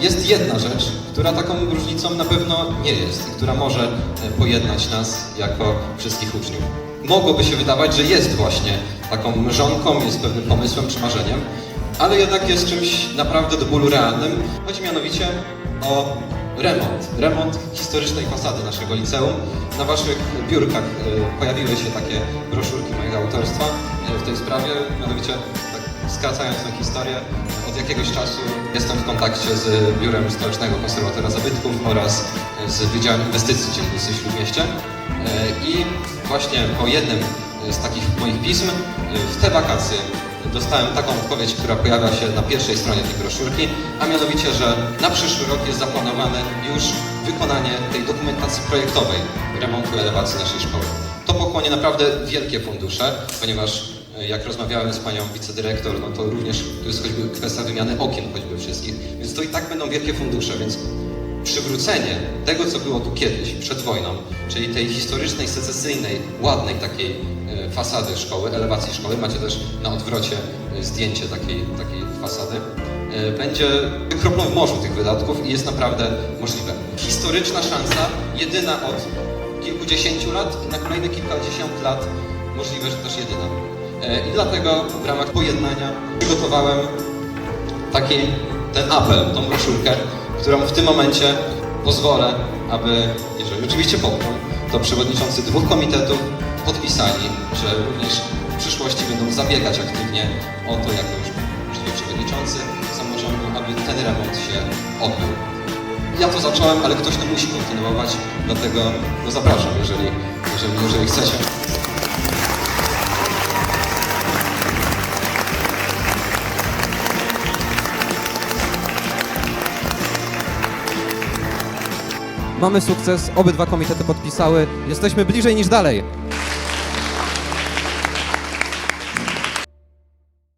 jest jedna rzecz, która taką różnicą na pewno nie jest i która może e, pojednać nas jako wszystkich uczniów. Mogłoby się wydawać, że jest właśnie taką mrzonką, jest pewnym pomysłem czy marzeniem, ale jednak jest czymś naprawdę do bólu realnym. Chodzi mianowicie o remont. Remont historycznej fasady naszego liceum. Na waszych biurkach e, pojawiły się takie broszurki mojego autorstwa e, w tej sprawie, mianowicie skracając tę historię, od jakiegoś czasu jestem w kontakcie z Biurem Stołecznego Konserwatora Zabytków oraz z Wydziałem Inwestycji Dzielnicy Śródmieście. E, I właśnie po jednym z takich moich pism e, w te wakacje dostałem taką odpowiedź, która pojawia się na pierwszej stronie tej broszurki, a mianowicie, że na przyszły rok jest zaplanowane już wykonanie tej dokumentacji projektowej remontu elewacji naszej szkoły. To pochłonie naprawdę wielkie fundusze, ponieważ jak rozmawiałem z panią wicedyrektor, no to również to jest choćby kwestia wymiany okien choćby wszystkich, więc to i tak będą wielkie fundusze, więc przywrócenie tego, co było tu kiedyś, przed wojną, czyli tej historycznej, secesyjnej, ładnej takiej e, fasady szkoły, elewacji szkoły, macie też na odwrocie e, zdjęcie takiej, takiej fasady, e, będzie kroplą w morzu tych wydatków i jest naprawdę możliwe. Historyczna szansa, jedyna od kilkudziesięciu lat i na kolejne kilkadziesiąt lat możliwe, że też jedyna. E, I dlatego w ramach pojednania przygotowałem taki ten apel, tą broszurkę, którą w tym momencie pozwolę, aby, jeżeli oczywiście poprą, to przewodniczący dwóch komitetów podpisali, że również w przyszłości będą zabiegać aktywnie o to, jako już możliwie przewodniczący samorządu, aby ten remont się odbył. Ja to zacząłem, ale ktoś to musi kontynuować, dlatego no zapraszam, jeżeli, jeżeli, jeżeli chcecie. Mamy sukces, obydwa komitety podpisały. Jesteśmy bliżej niż dalej.